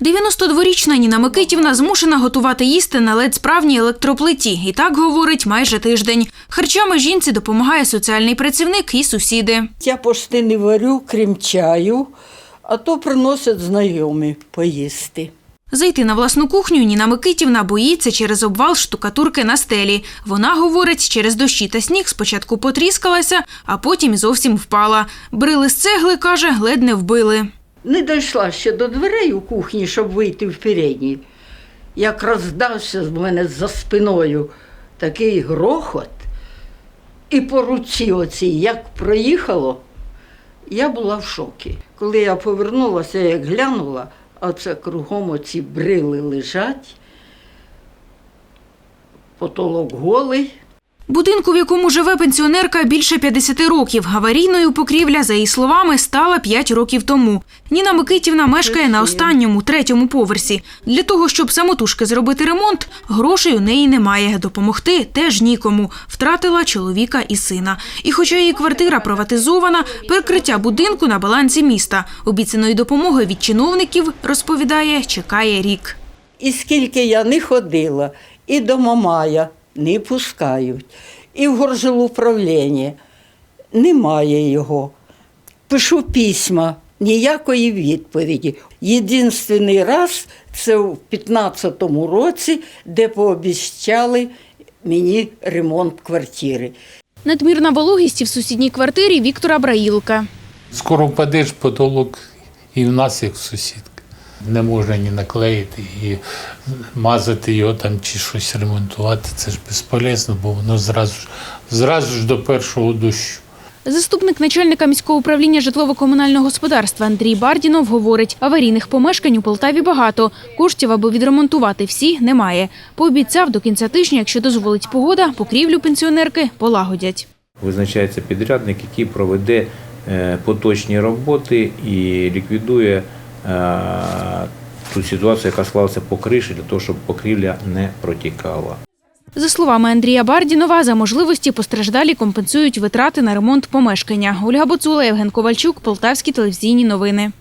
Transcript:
92-річна Ніна Микитівна змушена готувати їсти на ледь справній електроплиті. І так говорить майже тиждень. Харчами жінці допомагає соціальний працівник і сусіди. Я пошти не варю, крім чаю, а то приносять знайомі поїсти. Зайти на власну кухню Ніна Микитівна боїться через обвал штукатурки на стелі. Вона говорить, через дощі та сніг спочатку потріскалася, а потім зовсім впала. Брили з цегли, каже, ледь не вбили. Не дійшла ще до дверей у кухні, щоб вийти в передній. Як роздався з мене за спиною такий грохот, і по руці оцій, як проїхало, я була в шокі. Коли я повернулася, як глянула, а це кругом оці брили лежать, потолок голий. Будинку, в якому живе пенсіонерка більше 50 років. Аварійною покрівля, за її словами, стала 5 років тому. Ніна Микитівна мешкає на останньому, третьому поверсі. Для того, щоб самотужки зробити ремонт, грошей у неї немає. Допомогти теж нікому. Втратила чоловіка і сина. І хоча її квартира приватизована, перекриття будинку на балансі міста. Обіцяної допомоги від чиновників, розповідає, чекає рік. І скільки я не ходила, і до Мамая не пускають, і в горжилуправління немає його. Пишу письма, ніякої відповіді. Єдинственний раз це в 15-му році, де пообіцяли мені ремонт квартири. Надмірна вологість в сусідній квартирі Віктора Браїлка. Скоро впадеш потолок і в нас, як в сусідки. Не можна ні наклеїти і мазати його там чи щось ремонтувати. Це ж безполезно, бо воно зразу, ж- зразу ж до першого дощу. Заступник начальника міського управління житлово-комунального господарства Андрій Бардінов говорить, аварійних помешкань у Полтаві багато. Коштів, аби відремонтувати всі, немає. Пообіцяв до кінця тижня, якщо дозволить погода, покрівлю пенсіонерки полагодять. Визначається підрядник, який проведе е, поточні роботи і ліквідує ту ситуацію, яка склалася по криші, для того, щоб покрівля не протікала. За словами Андрія Бардінова, за можливості постраждалі компенсують витрати на ремонт помешкання. Ольга Буцула, Євген Ковальчук, Полтавські телевізійні новини.